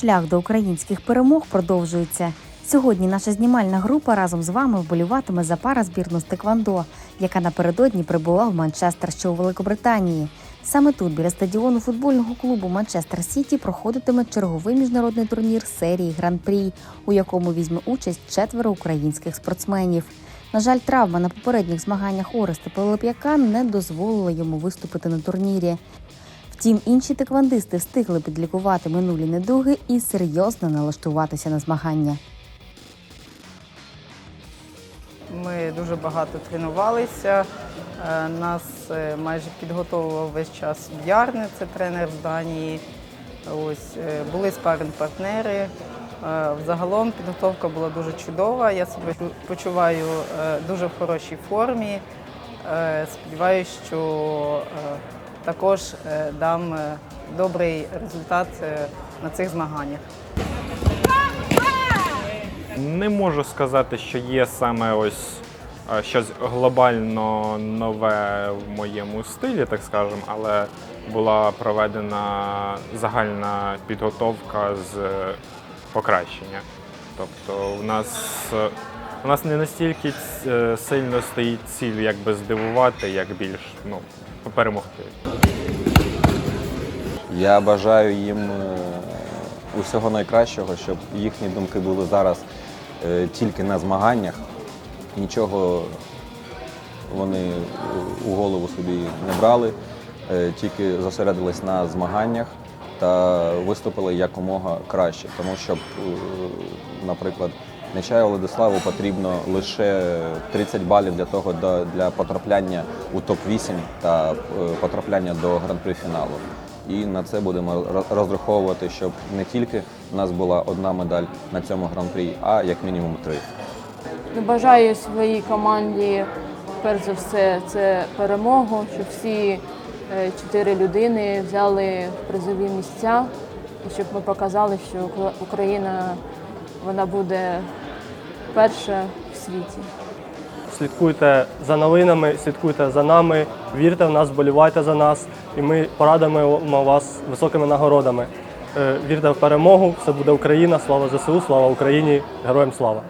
Шлях до українських перемог продовжується. Сьогодні наша знімальна група разом з вами вболіватиме за пара збірну з Теквандо, яка напередодні прибула в Манчестер, що у Великобританії. Саме тут, біля стадіону футбольного клубу Манчестер Сіті, проходитиме черговий міжнародний турнір серії Гран-прі, у якому візьме участь четверо українських спортсменів. На жаль, травма на попередніх змаганнях Ореста Пилип'яка не дозволила йому виступити на турнірі. Втім, інші теквандисти встигли підлікувати минулі недуги і серйозно налаштуватися на змагання. Ми дуже багато тренувалися. Е, Нас е, майже підготовував весь час Б'ярни, це тренер з Данії. Ось е, були спаринг партнери. Взагалом підготовка була дуже чудова. Я себе почуваю дуже в хорошій формі. Сподіваюсь, що також е, дам е, добрий результат е, на цих змаганнях. Не можу сказати, що є саме ось щось глобально нове в моєму стилі, так скажемо, але була проведена загальна підготовка з покращення. Тобто, у нас, у нас не настільки е, сильно стоїть ціль якби здивувати, як більш ну, перемогти. Я бажаю їм е, усього найкращого, щоб їхні думки були зараз е, тільки на змаганнях. Нічого вони у голову собі не брали, тільки зосередились на змаганнях та виступили якомога краще. Тому що, наприклад, Нечаю Владиславу потрібно лише 30 балів для того для потрапляння у топ-8 та е, потрапляння до гран-при фіналу. І на це будемо розраховувати, щоб не тільки в нас була одна медаль на цьому гран-прі, а як мінімум три. Ну, Бажаю своїй команді, перш за все, це перемогу, щоб всі е, чотири людини взяли призові місця, і щоб ми показали, що Україна вона буде перша в світі. Слідкуйте за новинами, слідкуйте за нами, вірте в нас, болівайте за нас, і ми порадимо вас високими нагородами. Е, Вірте в перемогу, все буде Україна, слава ЗСУ, слава Україні, героям слава!